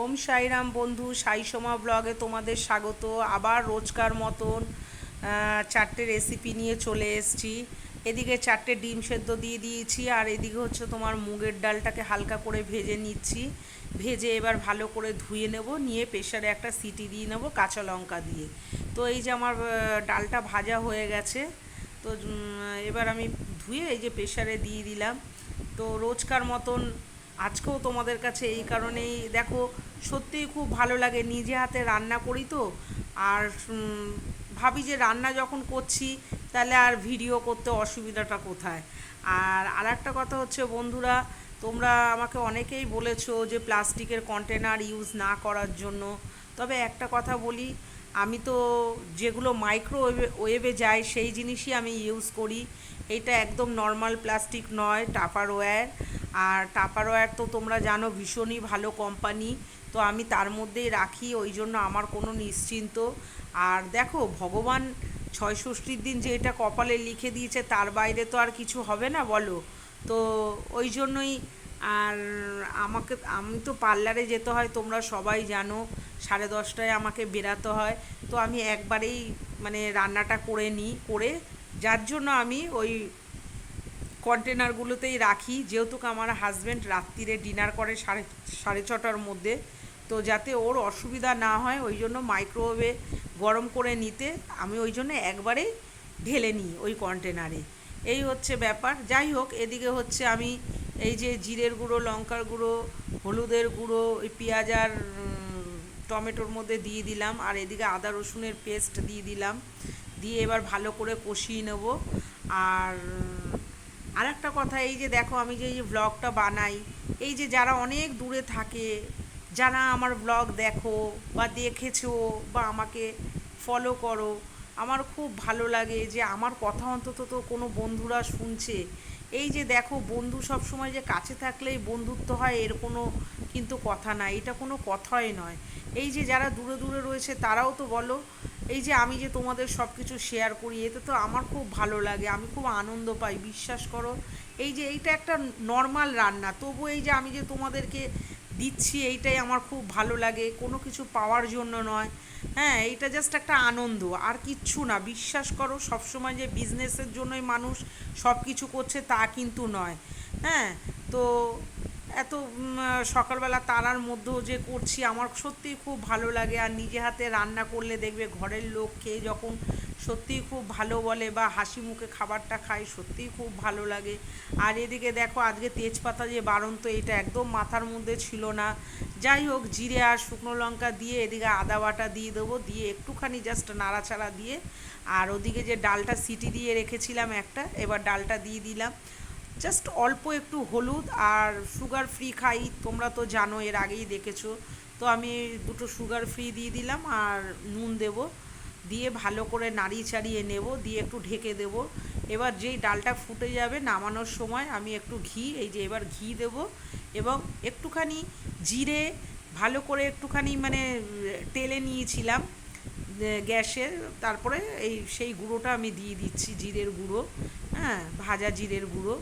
ওম সাইরাম বন্ধু সাই সোমা ব্লগে তোমাদের স্বাগত। আবার রোজকার মতন চারটে রেসিপি নিয়ে চলে এসেছি। এদিকে চারটে ডিম সেদ্ধ দিয়ে দিয়েছি, আর এদিকে হচ্ছে তোমার মুগের ডালটাকে হালকা করে ভেজে নিচ্ছি। ভেজে এবার ভালো করে ধুয়ে নেব, নিয়ে প্রেশারে একটা সিটি দিয়ে নেব, কাঁচা লঙ্কা দিয়ে। তো এই যে আমার ডালটা ভাজা হয়ে গেছে, তো এবার আমি ধুয়ে এই যে প্রেশারে দিয়ে দিলাম। তো রোজকার মতন আজকেও তোমাদের কাছে এই কারণেই, দেখো, সত্যিই খুব ভালো লাগে, নিজে হাতে রান্না করি তো, আর ভাবি যে রান্না যখন করছি, তাহলে আর ভিডিও করতে অসুবিধাটা কোথায়? আর আর একটা কথা হচ্ছে, বন্ধুরা, তোমরা আমাকে অনেকেই বলেছ যে প্লাস্টিকের কন্টেনার ইউজ না করার জন্য, তবে একটা কথা বলি, আমি তো যেগুলো মাইক্রোওয়েভে ওয়েভে যায় সেই জিনিসই আমি ইউজ করি, এটা একদম নর্মাল প্লাস্টিক নয় টাপারওয়্যার আর টাপারওয়্যার তো তোমরা জানো ভীষণই ভালো কোম্পানি তো আমি তার মধ্যেই রাখি, ওই জন্য আমার কোনো নিশ্চিন্ত। আর দেখো, ভগবান ছয় ষষ্ঠীর দিন যে এটা কপালে লিখে দিয়েছে, তার বাইরে তো আর কিছু হবে না বলো। তো ওই জন্যই আর আমাকে, আমি তো পার্লারে যেতে হয়, তোমরা সবাই জানো, সাড়ে দশটায় আমাকে বেরাতে হয়। তো আমি একবারেই মানে রান্নাটা করে নিই, করে, যার জন্য আমি ওই কন্টেনারগুলোতেই রাখি। যেহেতু আমার হাজব্যান্ড রাত্রিরে ডিনার করে সাড়ে সাড়ে ছটার মধ্যে, তো যাতে ওর অসুবিধা না হয়, ওই জন্য মাইক্রোওয়েভে গরম করে নিতে আমি ওই জন্য একবারেই ঢেলে নিই ওই কন্টেনারে। এই হচ্ছে ব্যাপার। যাই হোক, এদিকে হচ্ছে আমি এই যে জিরের গুঁড়ো, লঙ্কার গুঁড়ো, হলুদের গুঁড়ো, ওই পেঁয়াজ আর টমেটোর মধ্যে দিয়ে দিলাম। আর এদিকে আদা রসুনের পেস্ট দিয়ে দিলাম। দিয়ে এবার ভালো করে কষিয়ে নেব। আর আর একটা কথা, এই যে দেখো আমি যে এই যে ব্লগটা বানাই, এই যে যারা অনেক দূরে থাকে, যারা আমার ব্লগ দেখো বা দেখেছ বা আমাকে ফলো করো আমার খুব ভালো লাগে যে আমার কথা অন্তত তো কোনো বন্ধুরা শুনছে। এই যে দেখো, বন্ধু সব সময় যে কাছে থাকলেই বন্ধুত্ব হয়, এর কোনো কিন্তু কথা না, এটা কোনো কথাই নয়। এই যে যারা দূরে দূরে রয়েছে, তারাও তো বলো, এই যে আমি যে তোমাদের সব কিছু শেয়ার করি, এতে তো আমার খুব ভালো লাগে, আমি খুব আনন্দ পাই, বিশ্বাস করো। এই যে এইটা একটা নর্মাল রান্না তবু এই যে আমি যে তোমাদেরকে দিচ্ছি, এইটাই আমার খুব ভালো লাগে। কোনো কিছু পাওয়ার জন্য নয়। হ্যাঁ এইটা জাস্ট একটা আনন্দ। আর কিচ্ছু না। বিশ্বাস করো, সবসময় যে বিজনেসের জন্যই মানুষ সব কিছু করছে তা কিন্তু নয়। হ্যাঁ তো এত সকালবেলা তারার মধ্যেও যে করছি, আমার সত্যিই খুব ভালো লাগে। আর নিজে হাতে রান্না করলে দেখবে ঘরের লোক খেয়ে যখন সত্যিই খুব ভালো বলে বা হাসি মুখে খাবারটা খাই, সত্যিই খুব ভালো লাগে। আর এদিকে দেখো, আজকে তেজপাতা যে বারণ তো এটা একদম মাথার মধ্যে ছিল না। যাই হোক, জিরে আর শুকনো লঙ্কা দিয়ে এদিকে আদা বাটা দিয়ে দেবো, দিয়ে একটুখানি জাস্ট নাড়াচাড়া দিয়ে। আর ওদিকে যে ডালটা সিটি দিয়ে রেখেছিলাম একটা, এবার ডালটা দিয়ে দিলাম। জাস্ট অল্প একটু হলুদ আর সুগার ফ্রি খাই, তোমরা তো জানো, এর আগেই দেখেছ। তো আমি দুটো সুগার ফ্রি দিয়ে দিলাম আর নুন দেব। দিয়ে ভালো করে নাড়িয়ে চাড়িয়ে নেব, দিয়ে একটু ঢেকে দেব। এবার যেই ডালটা ফুটে যাবে নামানোর সময় আমি একটু ঘি, এই যে এবার ঘি দেব এবং একটুখানি জিরে, ভালো করে একটুখানি মানে টেলে নিয়েছিলাম গ্যাসের তারপরে এই সেই গুঁড়োটা আমি দিয়ে দিচ্ছি জিরের গুঁড়ো হ্যাঁ ভাজা জিরের গুঁড়ো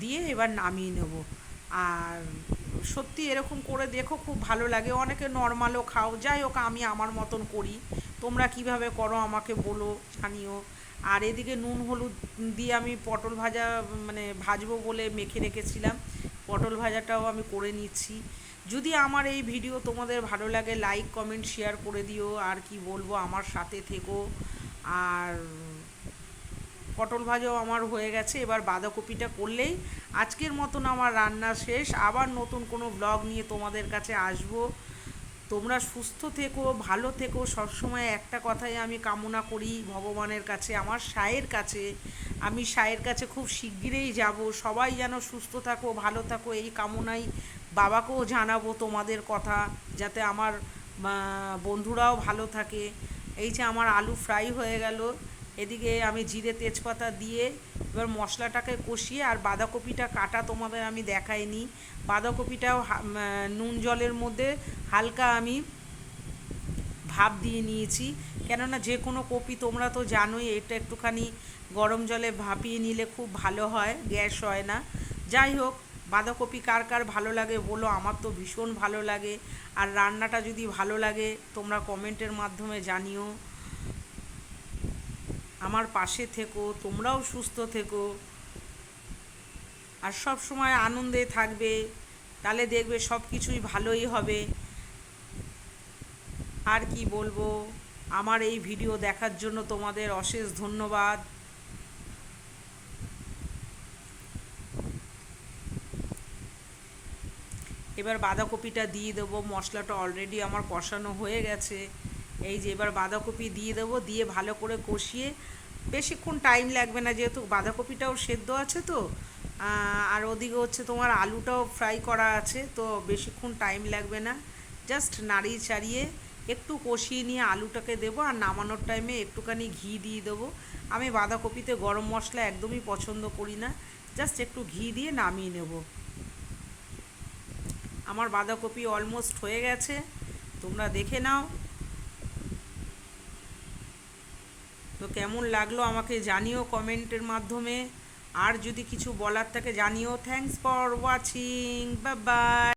দিয়ে এবার নামিয়ে নেব। আর সত্যি এরকম করে দেখো, খুব ভালো লাগে। অনেকে নর্মালও খাও, যাই হোক, আমি আমার মতন করি। তোমরা কীভাবে করো, আমাকে বলো জানিও আর এদিকে নুন হলুদ দিয়ে আমি পটল ভাজা মানে ভাজবো বলে মেখে রেখেছিলাম। পটল ভাজাটাও আমি করে নিচ্ছি। যদি আমার এই ভিডিও তোমাদের ভালো লাগে লাইক কমেন্ট শেয়ার করে দিও। আর কি বলব, আমার সাথে থেকো। আর পটল ভাজাও আমার হয়ে গেছে। এবার বাঁধাকপিটা করলেই আজকের মতন আমার রান্না শেষ। আবার নতুন কোনো ব্লগ নিয়ে তোমাদের কাছে আসব। তোমরা সুস্থ থেকো, ভালো থেকো। সবসময় একটা কথাই আমি কামনা করি ভগবানের কাছে, আমার সায়ের কাছে। আমি সায়ের কাছে খুব শিগগিরই যাব। সবাই যেন সুস্থ থাকো, ভালো থাকো, এই কামনাই বাবাকেও জানাব তোমাদের কথা, যাতে আমার বন্ধুরাও ভালো থাকে। এই যে আমার আলু ফ্রাই হয়ে গেল, এদিকে আমি জিরে তেজপাতা দিয়ে এবার মশলাটাকে কষিয়ে আর বাঁধাকপিটা কাটা তোমাদের আমি দেখাইনি। বাঁধাকপিটাও নুন জলের মধ্যে হালকা আমি ভাপ দিয়ে নিয়েছি। কেননা যে কোনো কপি তোমরা তো জানোই, এটা একটুখানি গরম জলে ভাপিয়ে নিলে খুব ভালো হয়, গ্যাস হয় না। যাই হোক, বাঁধাকপি কার কার ভালো লাগে বলো, আমার তো ভীষণ ভালো লাগে। আর রান্নাটা যদি ভালো লাগে, তোমরা কমেন্টের মাধ্যমে জানিও। আমার পাশে থেকো, তোমরাও সুস্থ থেকো। আর সব সময় আনন্দে থাকবে, তাহলে দেখবে সব কিছুই ভালোই হবে। আর কি বলব, আমার এই ভিডিও দেখার জন্য তোমাদের অশেষ ধন্যবাদ। এবার বাঁধাকপিটা দিয়ে দেবো, মশলাটা অলরেডি আমার কষানো হয়ে গেছে। এই যে এবার বাঁধাকপি দিয়ে দেবো, দিয়ে ভালো করে কষিয়ে, বেশিক্ষণ টাইম লাগবে না যেহেতু বাঁধাকপিটাও সেদ্ধ আছে তো আর ওদিকে হচ্ছে তোমার আলুটাও ফ্রাই করা আছে, তো বেশিক্ষণ টাইম লাগবে না। জাস্ট নাড়িয়ে চাড়িয়ে একটু কষিয়ে নিয়ে আলুটাকে দেবো আর নামানোর টাইমে একটুখানি ঘি দিয়ে দেবো। আমি বাঁধাকপিতে গরম মশলা একদমই পছন্দ করি না জাস্ট একটু ঘি দিয়ে নামিয়ে নেব। আমার বাঁধাকপি অলমোস্ট হয়ে গেছে, তোমরা দেখে নাও। তো কেমন লাগল আমাকে জানিও কমেন্টের মাধ্যমে। আর যদি কিছু বলার থাকে জানিও। থ্যাংকস ফর ওয়াচিং বা বাই